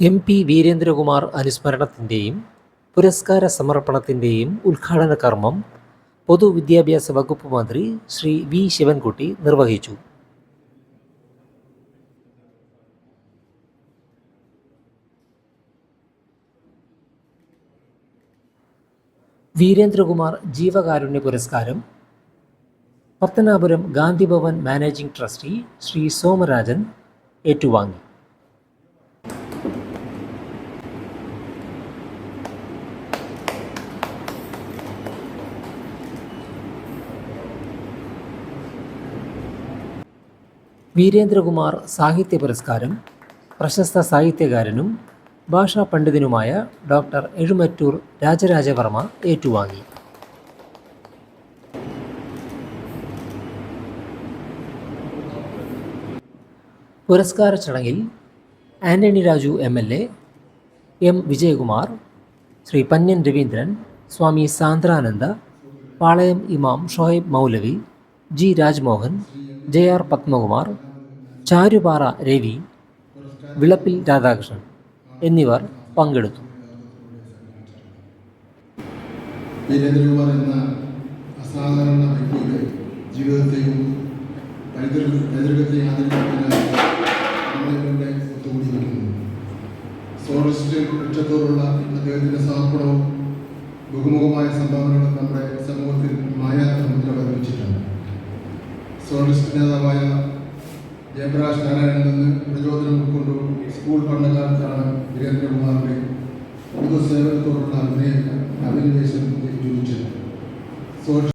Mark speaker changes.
Speaker 1: M P Veerendrakumar അനുസ്മരണത്തിന്റെയും പുരസ്കാര സമർപ്പണത്തിന്റെയും ഉദ്ഘാടന കർമ്മം പൊതുവിദ്യാഭ്യാസ വകുപ്പ് മന്ത്രി ശ്രീ വി ശിവൻകുട്ടി നിർവഹിച്ചു. വീരേന്ദ്രകുമാർ ജീവകാരുണ്യ പുരസ്കാരം പത്തനാപുരം ഗാന്ധിഭവൻ മാനേജിംഗ് ട്രസ്റ്റി ശ്രീ സോമരാജൻ ഏറ്റുവാങ്ങി. വീരേന്ദ്രകുമാർ സാഹിത്യ പുരസ്കാരം പ്രശസ്ത സാഹിത്യകാരനും ഭാഷാ പണ്ഡിതനുമായ ഡോക്ടർ എഴുമറ്റൂർ രാജരാജവർമ്മ ഏറ്റുവാങ്ങി. പുരസ്കാര ചടങ്ങിൽ Antony Raju M L A M Vijayakumar Shri Panyan Raveendran Swami Sandrananda Palayam ഇമാം ഷോയബ് മൗലവി G Rajmohan J R Padmakumar Charupara Ravi Vilappil Radhakrishnan എന്നിവർ പങ്കെടുത്തു.
Speaker 2: ബഹുമുഖമായ സംഭാവനകളും നമ്മുടെ സമൂഹത്തിൽ മായാത്ത മുദ്ര പതിപ്പിച്ചിട്ടുണ്ട് സോളിസ്റ്റ് നേതാവായ ജയപ്രകാശ് നാരായണൻ നിന്ന് പ്രചോദനം ഉൾക്കൊണ്ടു സ്കൂൾ പഠനകാലത്താണ് വീരേന്ദ്രകുമാറിന്റെ പൊതുസേവനത്തോടുള്ള അഭിനയ അഭിനിവേശം രുചിച്ചത് സോഷ്യൽ